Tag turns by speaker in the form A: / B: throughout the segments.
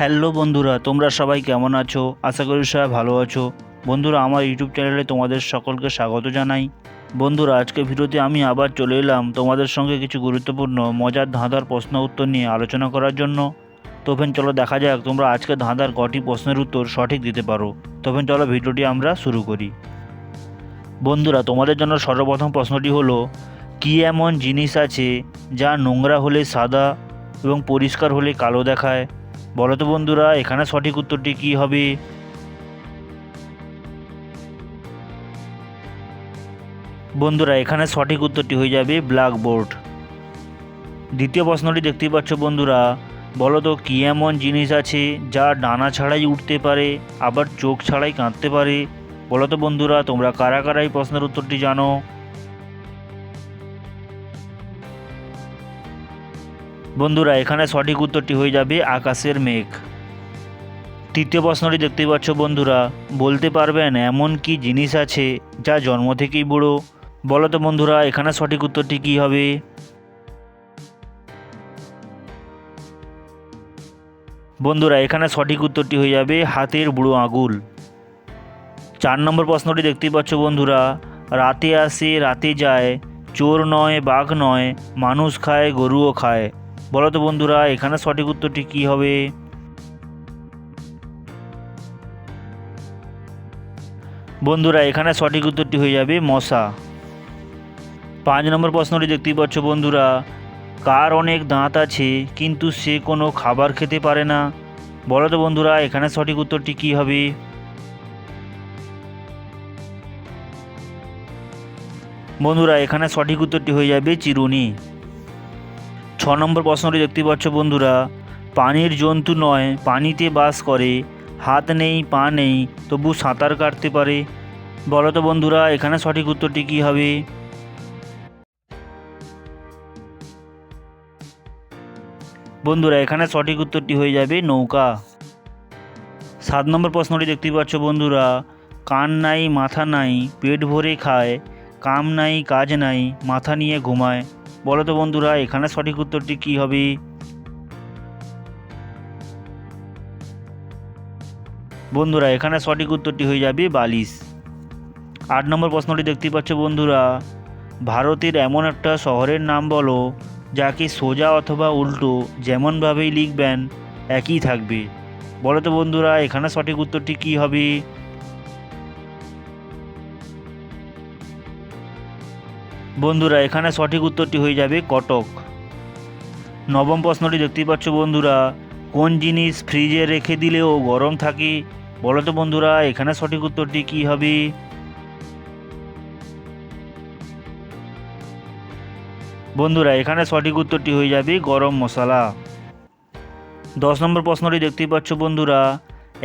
A: Hello বন্ধুরা, তোমরা সবাই কেমন আছো? আশা করি সবাই ভালো আছো। বন্ধুরা, আমার ইউটিউব চ্যানেলে তোমাদের সকলকে স্বাগত জানাই। বন্ধুরা আজকে ভিডিওতে আমি আবার চলে এলাম তোমাদের সঙ্গে কিছু গুরুত্বপূর্ণ, মজার ধাঁধার প্রশ্ন উত্তর নিয়ে আলোচনা করার জন্য। তোফেন চলো দেখা যাক, তোমরা আজকে ধাঁধার কটি প্রশ্নের উত্তর সঠিক দিতে পারো। তোফেন চলো ভিডিওটি আমরা শুরু করি। বন্ধুরা, তোমাদের জন্য সর্বপ্রথম প্রশ্নটি হলো, কী এমন জিনিস আছে যা নোংরা হলে সাদা এবং পরিষ্কার হলে কালো দেখায়? বলো তো বন্ধুরা, এখানে সঠিক উত্তরটি কী হবে? বন্ধুরা, এখানে সঠিক উত্তরটি হয়ে যাবে ব্ল্যাকবোর্ড। দ্বিতীয় প্রশ্নটি দেখতেই পাচ্ছ বন্ধুরা, বলো তো কী এমন জিনিস আছে যা ডানা ছাড়াই উঠতে পারে, আবার চোখ ছাড়াই কাঁদতে পারে? বলো তো বন্ধুরা, তোমরা কারা কারা এই প্রশ্নের উত্তরটি জানো? বন্ধুরা, এখানে সঠিক উত্তরটি হয়ে যাবে, আকাশের মেঘ। তৃতীয় প্রশ্নটি দেখতেই পাচ্ছ বন্ধুরা, বলতে পারবেন এমন কি জিনিস আছে যা জন্ম থেকেই বুড়ো? বলো তো বন্ধুরা, এখানে সঠিক উত্তরটি কী হবে? বন্ধুরা, এখানে সঠিক উত্তরটি হয়ে যাবে হাতের বুড়ো আঙুল। চার নম্বর প্রশ্নটি দেখতেই পাচ্ছ বন্ধুরা, রাতে আসে, রাতে যায়, চোর নয়, বাঘ নয়, মানুষ খায়, গরুও খায়। বলো তো বন্ধুরা, এখানে সঠিক উত্তরটি কী হবে? বন্ধুরা, এখানে সঠিক উত্তরটি হয়ে যাবে মশা। পাঁচ নম্বর প্রশ্নটি দেখতেই পাচ্ছ বন্ধুরা, কার অনেক দাঁত আছে, কিন্তু সে কোনো খাবার খেতে পারে না? বলো তো বন্ধুরা, এখানে সঠিক উত্তরটি কী হবে? বন্ধুরা, এখানে সঠিক উত্তরটি হয়ে যাবে চিরুনি। ছ নম্বর প্রশ্নটি দেখতে পাচ্ছ বন্ধুরা, পানির জন্তু নয়, পানিতে বাস করে, হাত নেই, পা নেই, তবু সাঁতার কাটতে পারে। বলো তো বন্ধুরা, এখানে সঠিক উত্তরটি কী হবে? বন্ধুরা, এখানে সঠিক উত্তরটি হয়ে যাবে নৌকা। সাত নম্বর প্রশ্নটি দেখতে পাচ্ছ বন্ধুরা, কান নাই, মাথা নাই, পেট ভরে খায়, কাম নাই, কাজ নাই, মাথা নিয়ে ঘুমায়। বলো তো বন্ধুরা, এখানে সঠিক উত্তরটি কী হবে? বন্ধুরা, এখানে সঠিক উত্তরটি হয়ে যাবে বালিশ। আট নম্বর প্রশ্নটি দেখতে পাচ্ছ বন্ধুরা, ভারতের এমন একটা শহরের নাম বলো যাকে সোজা অথবা উল্টো, যেমনভাবেই লিখবেন, একই থাকবে। বলো তো বন্ধুরা, এখানে সঠিক উত্তরটি কী হবে? বন্ধুরা, এখানে সঠিক উত্তরটি হয়ে যাবে কটক। নবম প্রশ্নটি দেখতেই পাচ্ছ বন্ধুরা, কোন জিনিস ফ্রিজে রেখে দিলেও গরম থাকে? বলো তো বন্ধুরা, এখানে সঠিক উত্তরটি কী হবে? বন্ধুরা, এখানে সঠিক উত্তরটি হয়ে যাবে গরম মশলা। দশ নম্বর প্রশ্নটি দেখতেই পাচ্ছ বন্ধুরা,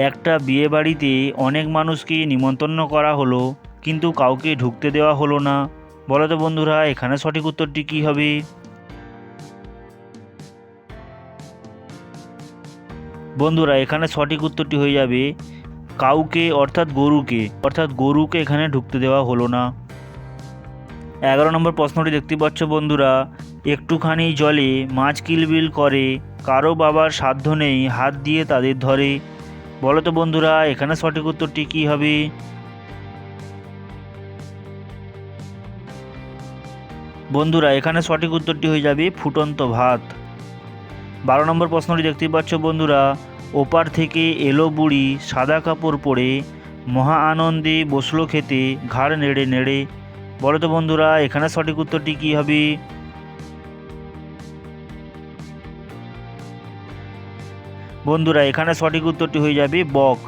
A: একটা বিয়ে বাড়িতে অনেক মানুষকে নিমন্ত্রণ করা হলো, কিন্তু কাউকে ঢুকতে দেওয়া হলো না। বলো তো বন্ধুরা, এখানে সঠিক উত্তরটি কী হবে? বন্ধুরা, এখানে সঠিক উত্তরটি হয়ে যাবে, কাউকে অর্থাৎ গরুকে। অর্থাৎ গরুকে এখানে ঢুকতে দেওয়া হলো না। এগারো নম্বর প্রশ্নটি দেখতে পাচ্ছ বন্ধুরা, একটুখানি জলে মাছ কিলবিল করে, কারও বাবার সাধ্য নেই হাত দিয়ে তাদের ধরে। বলো তো বন্ধুরা, এখানে সঠিক উত্তরটি কী হবে? বন্ধুরা, এখানে সঠিক উত্তরটি হয়ে যাবে ফুটন্ত ভাত। বারো নম্বর প্রশ্নটি দেখতে পাচ্ছ বন্ধুরা, ওপার থেকে এলো বুড়ি, সাদা কাপড় পরে, মহা আনন্দে বসল খেতে, ঘাড় নেড়ে নেড়ে। বলো তো বন্ধুরা, এখানে সঠিক উত্তরটি কী হবে? বন্ধুরা, এখানে সঠিক উত্তরটি হয়ে যাবে বক।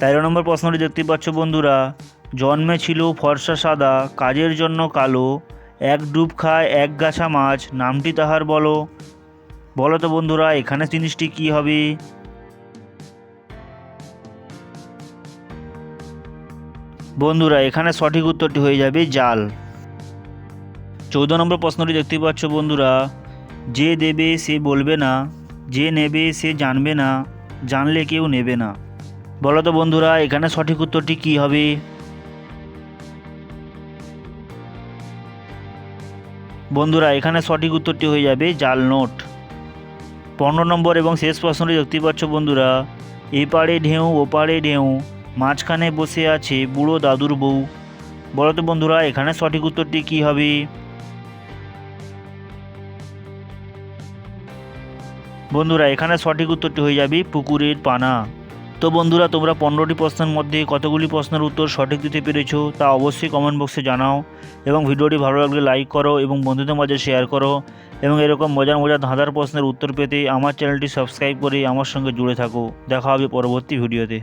A: তেরো নম্বর প্রশ্নটি দেখতে পাচ্ছ বন্ধুরা জন্মে ছিল ফর্সা সাদা, কাজের জন্য কালো, এক ডুব খায় এক গাছা মাছ, নামটি তাহার বলো। বলো তো বন্ধুরা, এখানে জিনিসটি কী হবে? বন্ধুরা, এখানে সঠিক উত্তরটি হয়ে যাবে জাল। চৌদ্দ নম্বর প্রশ্নটি দেখতে পাচ্ছ বন্ধুরা, যে দেবে সে বলবে না, যে নেবে সে জানবে না, জানলে কেউ নেবে না। বলো তো বন্ধুরা, এখানে সঠিক উত্তরটি কী হবে? বন্ধুরা, এখানে সঠিক উত্তরটি হয়ে যাবে জাল নোট। পনেরো নম্বর এবং শেষ প্রশ্নটি দেখতে পাচ্ছ বন্ধুরা। এপারে ঢেউ, ওপারে ঢেউ, মাঝখানে বসে আছে বুড়ো দাদুর বউ। বলো তো বন্ধুরা, এখানে সঠিক উত্তরটি কী হবে? বন্ধুরা, এখানে সঠিক উত্তরটি হয়ে যাবে পুকুরের পানা। তো বন্ধুরা, তোমরা পনেরোটি প্রশ্নের মধ্যে কতগুলি প্রশ্নের উত্তর সঠিক দিতে পেরেছ তা অবশ্যই কমেন্ট বক্সে জানাও এবং ভিডিওটি ভালো লাগলে লাইক করো এবং বন্ধুদের মাঝে শেয়ার করো এবং এরকম মজার মজার ধাঁধার প্রশ্নের উত্তর পেতে আমার চ্যানেলটি সাবস্ক্রাইব করে আমার সঙ্গে জুড়ে থাকো। দেখা হবে পরবর্তী ভিডিওতে